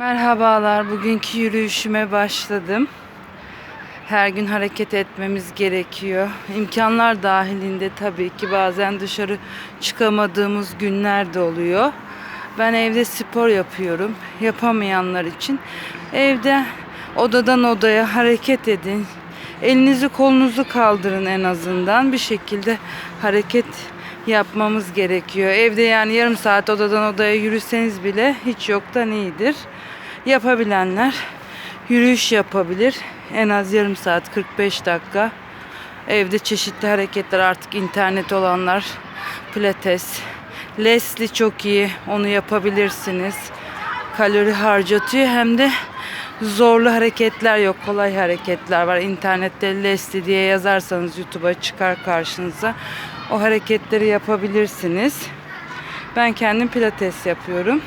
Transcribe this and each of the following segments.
Merhabalar, bugünkü yürüyüşüme başladım. Her gün hareket etmemiz gerekiyor. İmkanlar dahilinde tabii ki bazen dışarı çıkamadığımız günler de oluyor. Ben evde spor yapıyorum. Yapamayanlar için evde odadan odaya hareket edin. Elinizi kolunuzu kaldırın en azından. Bir şekilde hareket yapmamız gerekiyor. Evde yani yarım saat odadan odaya yürüseniz bile hiç yoktan iyidir. Yapabilenler yürüyüş yapabilir. En az yarım saat 45 dakika. Evde çeşitli hareketler artık internet olanlar pilates, Leslie çok iyi. Onu yapabilirsiniz. Kalori harcatıyor hem de zorlu hareketler yok. Kolay hareketler var. İnternette Leslie diye yazarsanız YouTube'a çıkar karşınıza. O hareketleri yapabilirsiniz. Ben kendim pilates yapıyorum.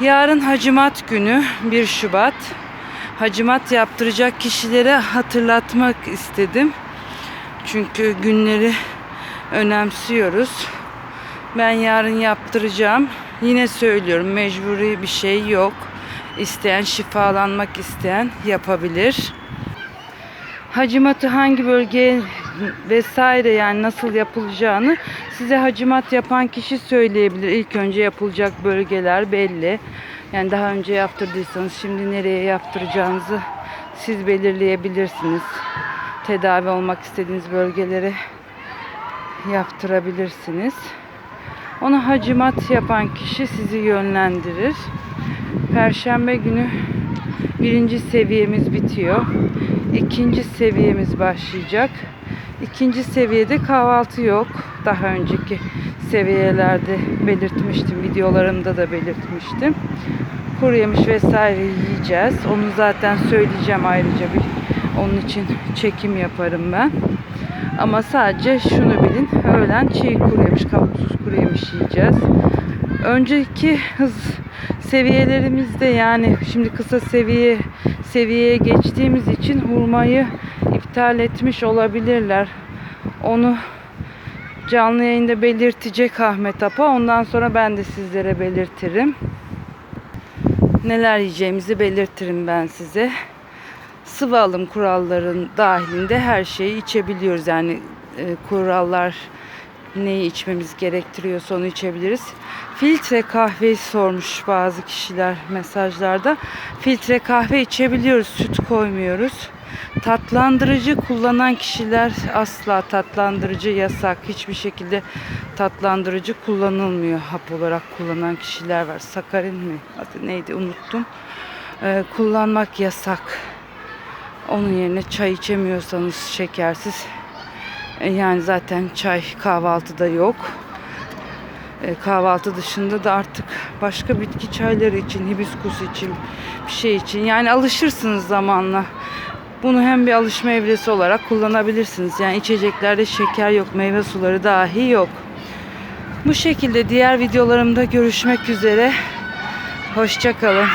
Yarın Hacimat günü 1 Şubat. Hacimat yaptıracak kişilere hatırlatmak istedim. Çünkü günleri önemsiyoruz. Ben yarın yaptıracağım. Yine söylüyorum mecburi bir şey yok. İsteyen şifalanmak isteyen yapabilir. Hacimatı hangi bölgeye vesaire yani nasıl yapılacağını size hacimat yapan kişi söyleyebilir. İlk önce yapılacak bölgeler belli. Yani daha önce yaptırdıysanız şimdi nereye yaptıracağınızı siz belirleyebilirsiniz. Tedavi olmak istediğiniz bölgelere yaptırabilirsiniz. Onu hacimat yapan kişi sizi yönlendirir. Perşembe günü birinci seviyemiz bitiyor. İkinci seviyemiz başlayacak. İkinci seviyede kahvaltı yok. Daha önceki seviyelerde belirtmiştim. Videolarımda da belirtmiştim. Kuru yemiş vesaire yiyeceğiz. Onu zaten söyleyeceğim ayrıca bir onun için çekim yaparım ben. Ama sadece şunu bilin. Öğlen çiğ kuru yemiş, kabuksuz kuru yemiş yiyeceğiz. Önceki hız seviyelerimizde yani şimdi kısa seviye seviyeye geçtiğimiz için hurmayı iptal etmiş olabilirler. Onu canlı yayında belirtecek Ahmet Apa. Ondan sonra ben de sizlere belirtirim. Neler yiyeceğimizi belirtirim ben size. Sıvı alım kuralların dahilinde her şeyi içebiliyoruz. Yani e, kurallar neyi içmemiz gerektiriyorsa onu içebiliriz. Filtre kahveyi sormuş bazı kişiler mesajlarda. Filtre kahve içebiliyoruz, süt koymuyoruz. Tatlandırıcı kullanan kişiler asla tatlandırıcı yasak. Hiçbir şekilde tatlandırıcı kullanılmıyor. Hap olarak kullanan kişiler var. Sakarin mi? Adı neydi unuttum. Ee, kullanmak yasak. Onun yerine çay içemiyorsanız şekersiz e, yani zaten çay kahvaltıda yok. E, kahvaltı dışında da artık başka bitki çayları için, hibiskus için, bir şey için yani alışırsınız zamanla. Bunu hem bir alışma evresi olarak kullanabilirsiniz. Yani içeceklerde şeker yok, meyve suları dahi yok. Bu şekilde diğer videolarımda görüşmek üzere. Hoşçakalın.